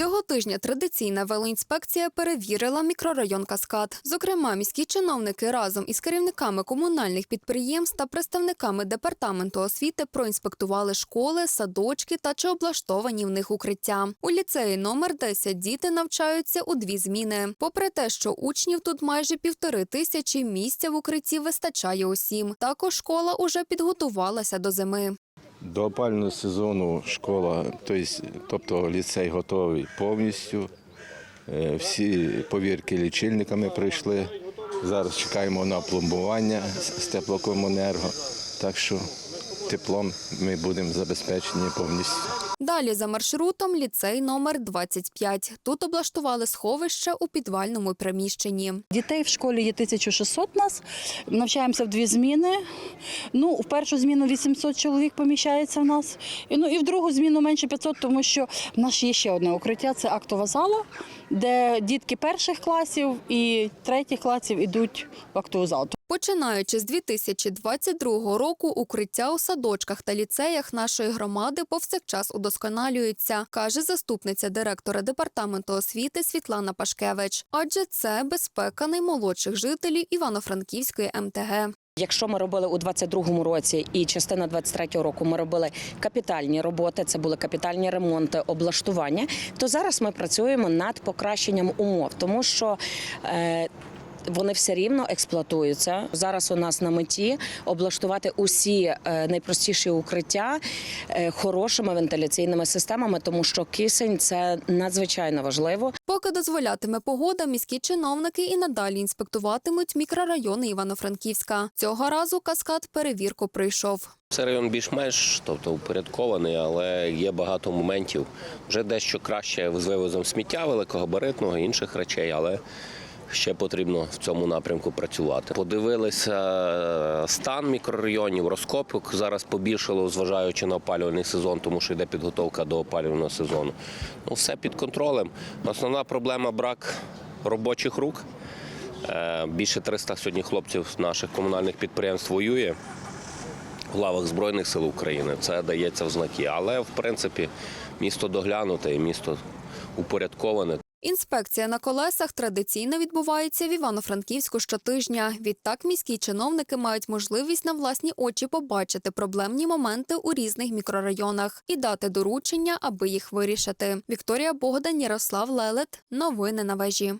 Цього тижня традиційна велоінспекція перевірила мікрорайон Каскад. Зокрема, міські чиновники разом із керівниками комунальних підприємств та представниками департаменту освіти проінспектували школи, садочки та чи облаштовані в них укриття. У ліцеї номер 10 діти навчаються у дві зміни. Попри те, що учнів тут майже півтори тисячі, місця в укритті вистачає усім. Також школа уже підготувалася до зими. До опального сезону школа, тобто, ліцей готовий повністю. Е, Всі повірки лічильниками прийшли. Зараз чекаємо на пломбування з теплокомунерго. Так що теплом ми будемо забезпечені повністю. Далі за маршрутом ліцей номер 25. Тут облаштували сховище у підвальному приміщенні. Дітей в школі є 1600 нас, навчаємося в дві зміни. Ну, в першу зміну 800 чоловік поміщається в нас. І, ну, і в другу зміну менше 500, тому що в нас є ще одне укриття це актова зала, де дітки перших класів і третіх класів йдуть в актову залу. Починаючи з 2022 року, укриття у садочках та ліцеях нашої громади повсякчас удосконалюються, каже заступниця директора департаменту освіти Світлана Пашкевич. Адже це безпека наймолодших жителів Івано-Франківської МТГ. Якщо ми робили у 22-му році і частина 23-го року ми робили капітальні роботи, це були капітальні ремонти, облаштування, то зараз ми працюємо над покращенням умов, тому що е, вони все рівно експлуатуються. Зараз у нас на меті облаштувати усі е, найпростіші укриття е, хорошими вентиляційними системами, тому що кисень це надзвичайно важливо. Поки дозволятиме погода, міські чиновники і надалі інспектуватимуть мікрорайони Івано-Франківська. Цього разу каскад перевірку пройшов. Це район більш-менш, тобто упорядкований, але є багато моментів. Вже дещо краще з вивозом сміття великогабаритного, інших речей, але ще потрібно в цьому напрямку працювати. Подивилися е, стан мікрорайонів, розкопок зараз побільшало, зважаючи на опалювальний сезон, тому що йде підготовка до опалювального сезону. Ну, все під контролем. Основна проблема брак робочих рук. Е, Більше 300 сьогодні хлопців наших комунальних підприємств воює в лавах Збройних сил України. Це дається в знаки. Але в принципі місто доглянуте і місто упорядковане. Інспекція на колесах традиційно відбувається в Івано-Франківську щотижня. Відтак міські чиновники мають можливість на власні очі побачити проблемні моменти у різних мікрорайонах і дати доручення, аби їх вирішити. Вікторія Богдан, Ярослав Лелет. Новини на вежі.